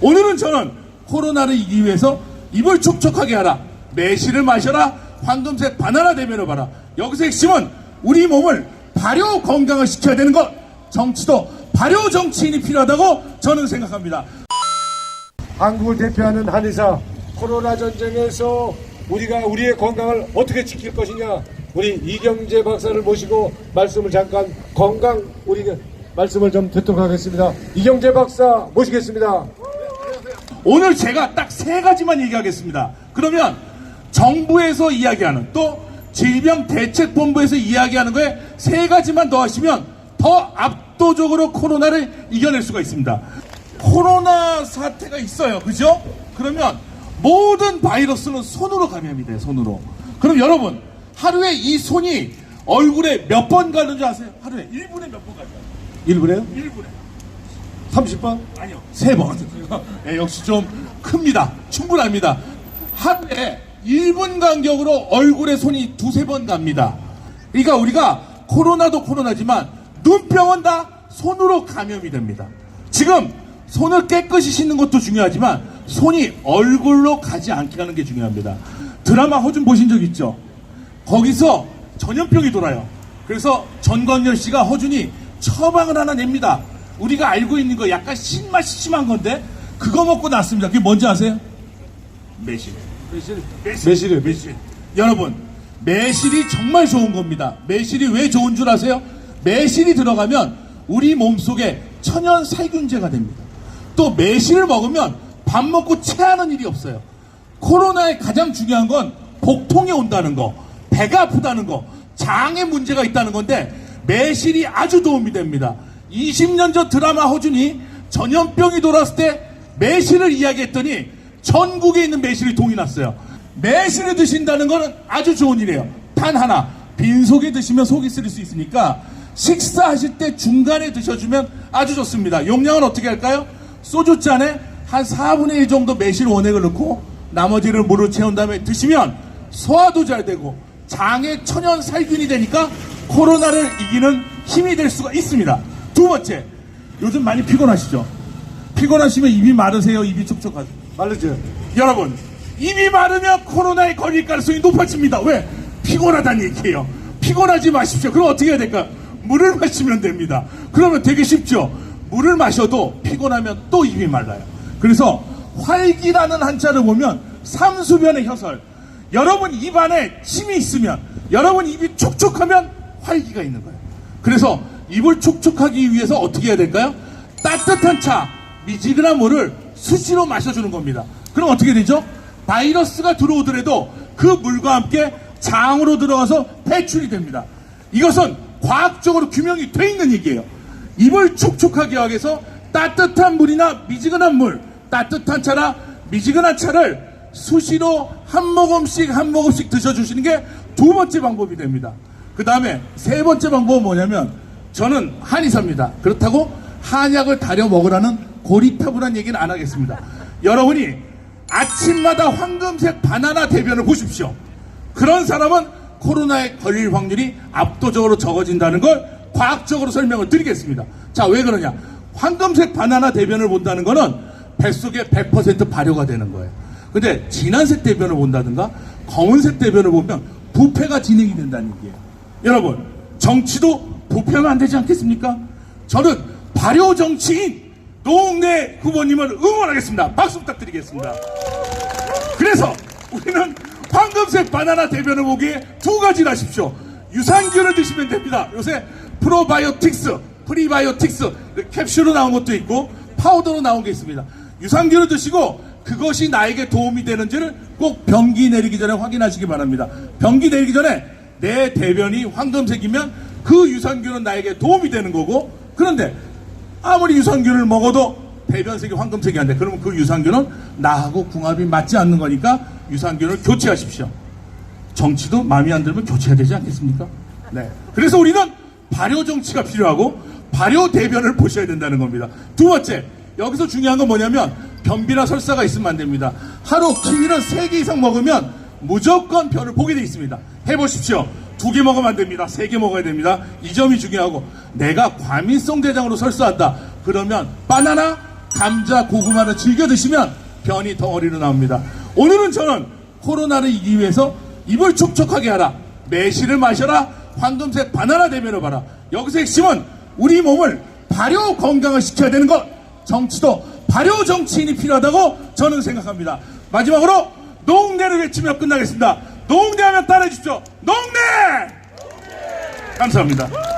오늘은 저는 코로나를 이기기 위해서 입을 촉촉하게 하라. 매실을 마셔라. 황금색 바나나 대면을 봐라. 여기서 핵심은 우리 몸을 발효 건강을 시켜야 되는 것. 정치도 발효 정치인이 필요하다고 저는 생각합니다. 한국을 대표하는 한의사 코로나 전쟁에서 우리가 우리의 건강을 어떻게 지킬 것이냐 우리 이경재 박사를 모시고 말씀을 잠깐 건강 우리가 말씀을 좀 듣도록 하겠습니다. 이경재 박사 모시겠습니다. 오늘 제가 딱 세 가지만 얘기하겠습니다. 그러면 정부에서 이야기하는 또 질병대책본부에서 이야기하는 거에 세 가지만 더 하시면 더 압도적으로 코로나를 이겨낼 수가 있습니다. 코로나 사태가 있어요. 그죠? 그러면 모든 바이러스는 손으로 감염이 돼요. 손으로. 그럼 여러분 하루에 이 손이 얼굴에 몇 번 가는 줄 아세요? 하루에 1분에 몇 번 가요? 1분에요? 1분에. 30번? 아니요. 세 번. 예, 역시 좀 큽니다. 충분합니다. 하루에 1분 간격으로 얼굴에 손이 두세 번 갑니다. 그러니까 우리가 코로나도 코로나지만 눈병은 다 손으로 감염이 됩니다. 지금 손을 깨끗이 씻는 것도 중요하지만 손이 얼굴로 가지 않게 하는 게 중요합니다. 드라마 허준 보신 적 있죠? 거기서 전염병이 돌아요. 그래서 전광열 씨가 허준이 처방을 하나 냅니다. 우리가 알고 있는 거 약간 신맛이 심한 건데 그거 먹고 났습니다. 그게 뭔지 아세요? 매실. 매실. 매실. 매실이요. 매실. 여러분, 매실이 정말 좋은 겁니다. 매실이 왜 좋은 줄 아세요? 매실이 들어가면 우리 몸속에 천연 살균제가 됩니다. 또 매실을 먹으면 밥 먹고 체하는 일이 없어요. 코로나의 가장 중요한 건 복통이 온다는 거, 배가 아프다는 거, 장에 문제가 있다는 건데 매실이 아주 도움이 됩니다. 20년 전 드라마 허준이 전염병이 돌았을 때 매실을 이야기했더니 전국에 있는 매실이 동이 났어요. 매실을 드신다는 것은 아주 좋은 일이에요. 단 하나, 빈속에 드시면 속이 쓰릴 수 있으니까 식사하실 때 중간에 드셔주면 아주 좋습니다. 용량은 어떻게 할까요? 소주잔에 한 4분의 1 정도 매실 원액을 넣고 나머지를 물을 채운 다음에 드시면 소화도 잘 되고 장에 천연 살균이 되니까 코로나를 이기는 힘이 될 수가 있습니다. 두 번째, 요즘 많이 피곤하시죠? 피곤하시면 입이 마르세요? 입이 촉촉하세요? 마르죠? 여러분, 입이 마르면 코로나에 걸릴 가능성이 높아집니다. 왜? 피곤하다는 얘기예요. 피곤하지 마십시오. 그럼 어떻게 해야 될까요? 물을 마시면 됩니다. 그러면 되게 쉽죠? 물을 마셔도 피곤하면 또 입이 말라요. 그래서 활기라는 한자를 보면 삼수변의 혀설. 여러분 입 안에 침이 있으면, 여러분 입이 촉촉하면 활기가 있는 거예요. 그래서 입을 촉촉하기 위해서 어떻게 해야 될까요? 따뜻한 차, 미지근한 물을 수시로 마셔주는 겁니다. 그럼 어떻게 되죠? 바이러스가 들어오더라도 그 물과 함께 장으로 들어가서 배출이 됩니다. 이것은 과학적으로 규명이 돼 있는 얘기예요. 입을 촉촉하게 하기 위해서 따뜻한 물이나 미지근한 물, 따뜻한 차나 미지근한 차를 수시로 한 모금씩 한 모금씩 드셔주시는 게 두 번째 방법이 됩니다. 그 다음에 세 번째 방법은 뭐냐면 저는 한의사입니다. 그렇다고 한약을 다려 먹으라는 고리타분한 얘기는 안 하겠습니다. 여러분이 아침마다 황금색 바나나 대변을 보십시오. 그런 사람은 코로나에 걸릴 확률이 압도적으로 적어진다는 걸 과학적으로 설명을 드리겠습니다. 자, 왜 그러냐? 황금색 바나나 대변을 본다는 거는 뱃속에 100% 발효가 되는 거예요. 근데 진한색 대변을 본다든가 검은색 대변을 보면 부패가 진행이 된다는 얘기예요. 여러분, 정치도 부패하면 안 되지 않겠습니까? 저는 발효 정치인 노웅래 후보님을 응원하겠습니다. 박수 부탁드리겠습니다. 그래서 우리는 황금색 바나나 대변을 보기에 두 가지를 하십시오. 유산균을 드시면 됩니다. 요새 프로바이오틱스, 프리바이오틱스 캡슐로 나온 것도 있고 파우더로 나온 게 있습니다. 유산균을 드시고 그것이 나에게 도움이 되는지를 꼭 변기 내리기 전에 확인하시기 바랍니다. 변기 내리기 전에 내 대변이 황금색이면 그 유산균은 나에게 도움이 되는 거고 그런데 아무리 유산균을 먹어도 대변색이 황금색이 안 돼. 그러면 그 유산균은 나하고 궁합이 맞지 않는 거니까 유산균을 교체하십시오. 정치도 마음에 안 들면 교체해야 되지 않겠습니까? 네. 그래서 우리는 발효 정치가 필요하고 발효 대변을 보셔야 된다는 겁니다. 두 번째, 여기서 중요한 건 뭐냐면 변비나 설사가 있으면 안 됩니다. 하루 키위는 세개 이상 먹으면 무조건 변을 보게 돼 있습니다. 해보십시오. 두 개 먹으면 안 됩니다. 세 개 먹어야 됩니다. 이 점이 중요하고 내가 과민성 대장으로 설사한다. 그러면 바나나 감자, 고구마를 즐겨 드시면 변이 덩어리로 나옵니다. 오늘은 저는 코로나를 이기기 위해서 입을 촉촉하게 하라. 매실을 마셔라. 황금색 바나나 대면을 봐라. 여기서 핵심은 우리 몸을 발효 건강을 시켜야 되는 것. 정치도 발효 정치인이 필요하다고 저는 생각합니다. 마지막으로 농대를 외치며 끝나겠습니다. 농대하면 따라해 주십시오. 감사합니다.